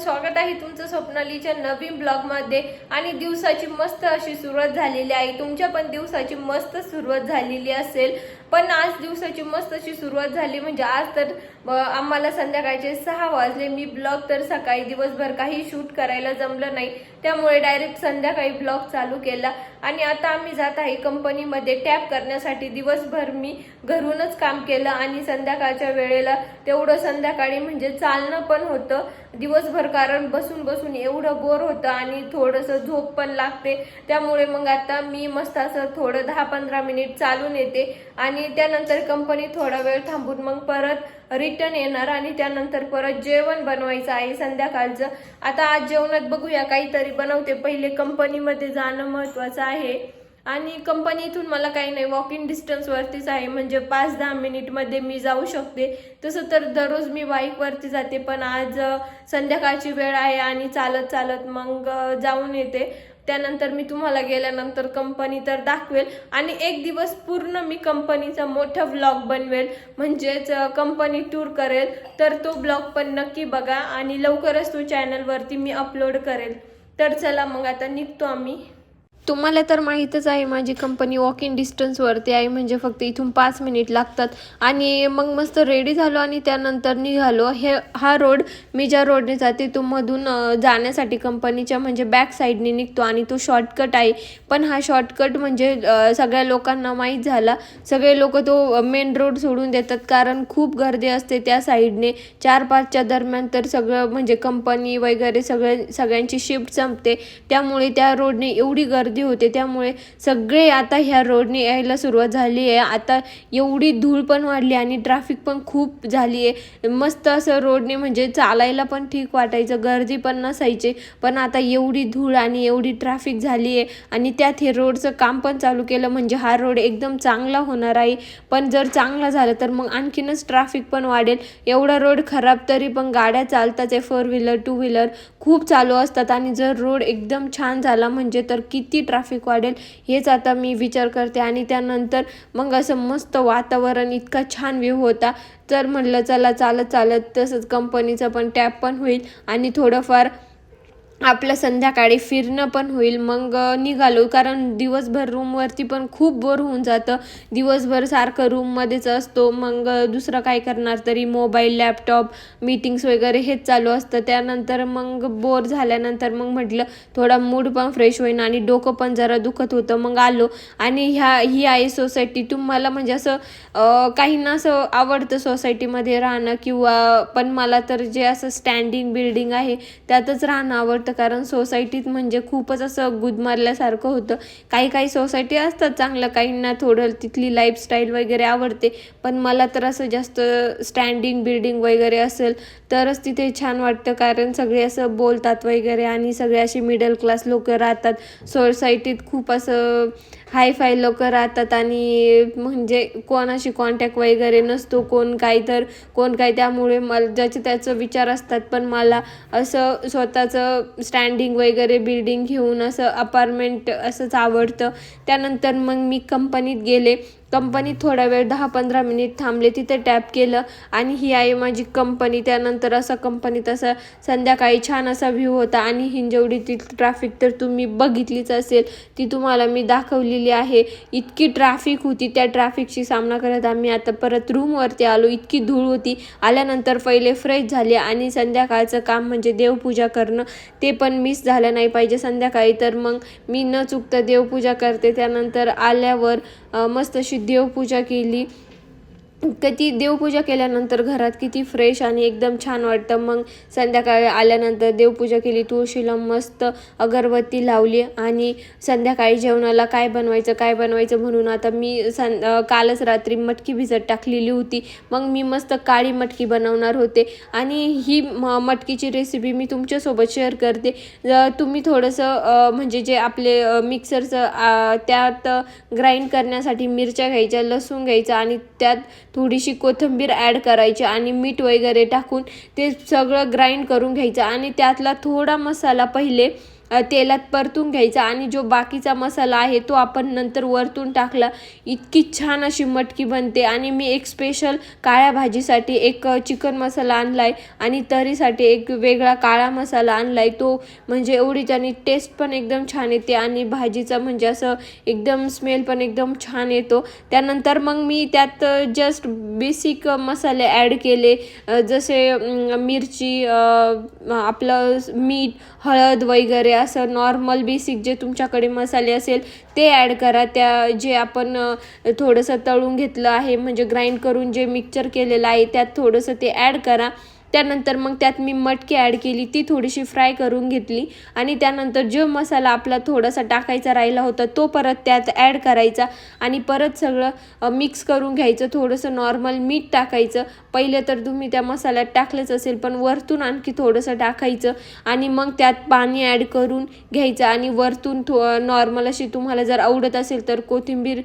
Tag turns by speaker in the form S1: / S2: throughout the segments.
S1: स्वागत आहे तुमचं स्वप्नालीच्या नवीन ब्लॉगमध्ये. आणि दिवसाची मस्त अशी सुरुवात झालेली आहे. तुमच्या पण दिवसाची मस्त सुरुवात झालेली असेल. पण आज दिवसाची मस्त अशी सुरुवात झाली म्हणजे आज तर आम्हाला संध्याकाळचे सहा वाजले. मी ब्लॉग तर सकाळी दिवसभर काही शूट करायला जमलं नाही. त्यामुळे डायरेक्ट संध्याकाळी ब्लॉग चालू केला. आणि आता आम्ही जात आहे कंपनीमध्ये. टॅप करण्यासाठी दिवसभर मी घरूनच काम केलं आणि संध्याकाळच्या वेळेला तेवढं संध्याकाळी म्हणजे चालणं पण होतं. दिवसभर कारण बसून बसून एवढं बोर होतं आणि थोडंसं झोप पण लागते. त्यामुळे मग आता मी मस्त असं थोडं दहा पंधरा मिनिट चालून येते. आणि त्यानंतर कंपनी थोडा वेळ थांबून मग परत रिटर्न येणार आणि त्यानंतर परत जेवण बनवायचं आहे संध्याकाळचं. आता आज जेवणात बघूया काहीतरी बनवते. पहिले कंपनीमध्ये जाणं महत्वाचं आहे. आणि कंपनीतून मला काही नाही वॉक इन डिस्टन्सवरतीच आहे. म्हणजे पाच दहा मिनिटमध्ये मी जाऊ शकते. तसं तर दररोज मी बाईकवरती जाते पण आज संध्याकाळची वेळ आहे आणि चालत चालत मग जाऊन येते. त्यानंतर मी तुम्हाला गेल्यानंतर कंपनी तर दाखवेल. आणि एक दिवस पूर्ण मी कंपनीचा मोठा ब्लॉग बनवेल. म्हणजेच कंपनी टूर करेल. तर तो ब्लॉग पण नक्की बघा आणि लवकरच तो चॅनलवरती मी अपलोड करेल. तर चला मग आता निघतो आम्ही. तुम्हाला तर माहीतच आहे माझी कंपनी वॉक इन डिस्टन्सवरती आहे म्हणजे फक्त इथून पाच मिनिट लागतात. आणि मग मस्त रेडी झालो आणि त्यानंतर निघालो. हे हा रोड मी ज्या रोडने जाते तो मधून जाण्यासाठी कंपनीच्या म्हणजे बॅक साईडने निघतो आणि तो शॉर्टकट आहे. पण हा शॉर्टकट म्हणजे सगळ्या लोकांना माहीत झाला. सगळे लोक तो मेन रोड सोडून देतात कारण खूप गर्दी असते त्या साईडने चार पाचच्या दरम्यान तर सगळं म्हणजे कंपनी वगैरे सगळे सगळ्यांची शिफ्ट संपते. त्यामुळे त्या रोडने एवढी गर्दी होते. त्यामुळे सगळे आता ह्या रोडने यायला सुरुवात झाली आहे. आता एवढी धूळ पण वाढली आणि ट्रॅफिक पण खूप झाली आहे. मस्त असं रोडने म्हणजे चालायला पण ठीक वाटायचं गर्दी पण नसायची. पण आता एवढी धूळ आणि एवढी ट्रॅफिक झाली आहे आणि त्यात हे रोडचं काम पण चालू केलं म्हणजे हा रोड एकदम चांगला होणार आहे. पण जर चांगला झालं तर मग आणखीनच ट्रॅफिक पण वाढेल. एवढा रोड खराब तरी पण गाड्या चालताच आहे फोर व्हीलर टू व्हीलर खूप चालू असतात आणि जर रोड एकदम छान झाला म्हणजे तर किती ट्रॅफिक वाढेल हेच आता मी विचार करते. आणि त्यानंतर मग असं मस्त वातावरण इतका छान व्ह्यू होता. तर म्हटलं चला चालत चालत तसंच कंपनीचं पण टॅप पण होईल. आणि थोडंफार आपलं संध्याकाळी फिरणं पण होईल मग निघालो. कारण दिवसभर रूमवरती पण खूप बोर होऊन जातं. दिवसभर सारखं रूममध्येच असतो. मग दुसरं काय करणार तरी मोबाईल लॅपटॉप मीटिंग्स वगैरे हेच चालू असतं. त्यानंतर मग बोर झाल्यानंतर मग म्हटलं थोडा मूड पण फ्रेश होईन आणि डोकं पण जरा दुखत होतं. मग आलो. आणि ह्या ही आहे सोसायटी तुम्हाला म्हणजे असं काहींना असं आवडतं सोसायटीमध्ये राहणं किंवा पण मला तर जे असं स्टँडिंग बिल्डिंग आहे त्यातच राहणं आवडतं. कारण सोसायटीत म्हणजे खूपच असं गुदमारल्यासारखं होतं. काही काही सोसायटी असतात चांगलं काहींना थोडं तिथली लाईफस्टाईल वगैरे आवडते. पण मला तर असं जास्त स्टँडिंग बिल्डिंग वगैरे असेल तरच तिथे छान वाटतं. कारण सगळे असं बोलतात वगैरे आणि सगळे असे मिडल क्लास लोक राहतात. सोसायटीत खूप असं हाय फाय लोक राहतात आणि म्हणजे कोणाशी कॉन्टॅक्ट वगैरे नसतो. कोण काय तर कोण काय त्यामुळे मला ज्याचे त्याचं विचार असतात. पण मला असं स्वतःचं स्टँडिंग वगैरे बिल्डिंग घेऊन असं अपार्टमेंट असंच आवडतं. त्यानंतर मग मी कंपनीत गेले. कंपनीत थोडा वेळ दहा पंधरा मिनिट थांबले तिथे टॅप केलं आणि ही आहे माझी कंपनी त्यानंतर असं कंपनीत असं संध्याकाळी छान असा व्ह्यू होता आणि हिंजवडीतील ट्रॅफिक तर तुम्ही बघितलीच असेल ती तुम्हाला मी दाखवलेली आहे. इतकी ट्रॅफिक होती त्या ट्रॅफिकशी सामना करत आम्ही आता परत रूमवरती आलो इतकी धूळ होती. आल्यानंतर पहिले फ्रेश झाले आणि संध्याकाळचं काम म्हणजे देवपूजा करणं ते पण मिस झालं नाही पाहिजे. संध्याकाळी तर मग मी न चुकता देवपूजा करते त्यानंतर आल्यावर मस्त अशी देवपूजा केली. किती देवपूजा केल्यानंतर घरात किती फ्रेश आणि एकदम छान वाटतं. मग संध्याकाळी आल्यानंतर देवपूजा केली तुळशीला मस्त अगरबत्ती लावली आणि संध्याकाळी जेवणाला काय बनवायचं काय बनवायचं म्हणून आता मी सं कालच रात्री मटकी भिजत टाकलेली होती. मग मी मस्त काळी मटकी बनवणार होते आणि ही म मटकीची रेसिपी मी तुमच्यासोबत शेअर करते. तुम्ही थोडंसं म्हणजे जे आपले मिक्सरचं त्यात ग्राइंड करण्यासाठी मिरच्या घ्यायच्या लसूण घ्यायचं आणि त्यात थोडीशी कोथिंबीर ॲड करायची आणि मीठ वगैरे टाकून ते सगळं ग्राइंड करून घ्यायचं आणि त्यातला थोडा मसाला पहिले तेलात परतून घ्यायचा आणि जो बाकीचा मसाला आहे तो आपण नंतर वरतून टाकला इतकी छान अशी मटकी बनते. आणि मी एक स्पेशल काळ्या भाजीसाठी एक चिकन मसाला आणलाय आणि तरीसाठी एक वेगळा काळा मसाला आणलाय. तो म्हणजे एवढी त्याने टेस्ट पण एकदम छान येते आणि भाजीचा म्हणजे असं एकदम स्मेल पण एकदम छान येतो. त्यानंतर मग मी त्यात जस्ट बेसिक मसाले ॲड केले. जसे मिरची आपलं मीठ हळद वगैरे असं नॉर्मल बेसिक जे तुमच्याकडे मसाले असेल ते ॲड करा. त्या जे आपण थोडंसं तळून घेतलं आहे म्हणजे ग्राइंड करून जे मिक्सचर केलेलं आहे त्यात थोडंसं ते ॲड करा. त्यानंतर मग त्यात मी मटकी ॲड केली ती थोडीशी फ्राय करून घेतली आणि त्यानंतर जो मसाला आपला थोडासा टाकायचा राहिला होता तो परत त्यात ॲड करायचा आणि परत सगळं मिक्स करून घ्यायचं थोडंसं नॉर्मल मीठ टाकायचं. पहिले तर तुम्ही त्या मसाल्यात टाकलंच असेल पण वरतून आणखी थोडंसं टाकायचं आणि मग त्यात पाणी ॲड करून घ्यायचं आणि वरतून थो नॉर्मल अशी तुम्हाला जर आवडत असेल तर कोथिंबीर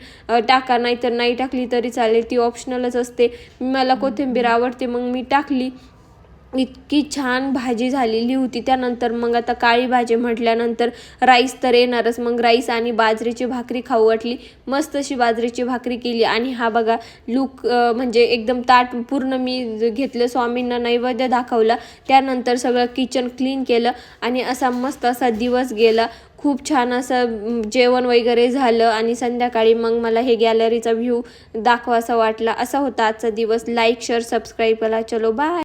S1: टाका नाही तर नाही टाकली तरी चालेल ती ऑप्शनलच असते. मला कोथिंबीर आवडते मग मी टाकली. इतकी छान भाजी झालेली होती त्यानंतर. मग आता काळी भाजी म्हटल्यानंतर राईस तर येणारच. मग राईस आणि बाजरीची भाकरी खाऊ वाटली. मस्त अशी बाजरीची भाकरी केली. आणि हा बघा लूक म्हणजे एकदम ताट पूर्ण मी ज- घेतलं स्वामींना नैवेद्य दाखवला. त्यानंतर सगळं किचन क्लीन केलं आणि असा मस्त असा दिवस गेला. खूप छान असं जेवण वगैरे झालं आणि संध्याकाळी मग मला हे गॅलरीचा व्ह्यू दाखवासा वाटला. असा होता आजचा दिवस. लाईक शेअर सबस्क्राईब करा. चलो बाय